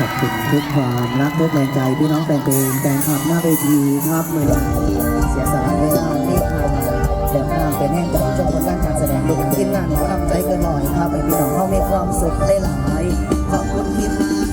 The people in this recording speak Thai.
ทุกความรักทุกแรงใจพี่น้องแฟนเพลงแฟนคลับหน้าเวทีครับเมื่อเสียสละเวลาที่ทางเดินทางเป็นแห่งใจจงผลการการแสดงดูทีมงานหมอลำใจเกินหน่อยครับให้พี่น้องเข้ามีความสุขได้หลายๆขอบคุณทีมงาน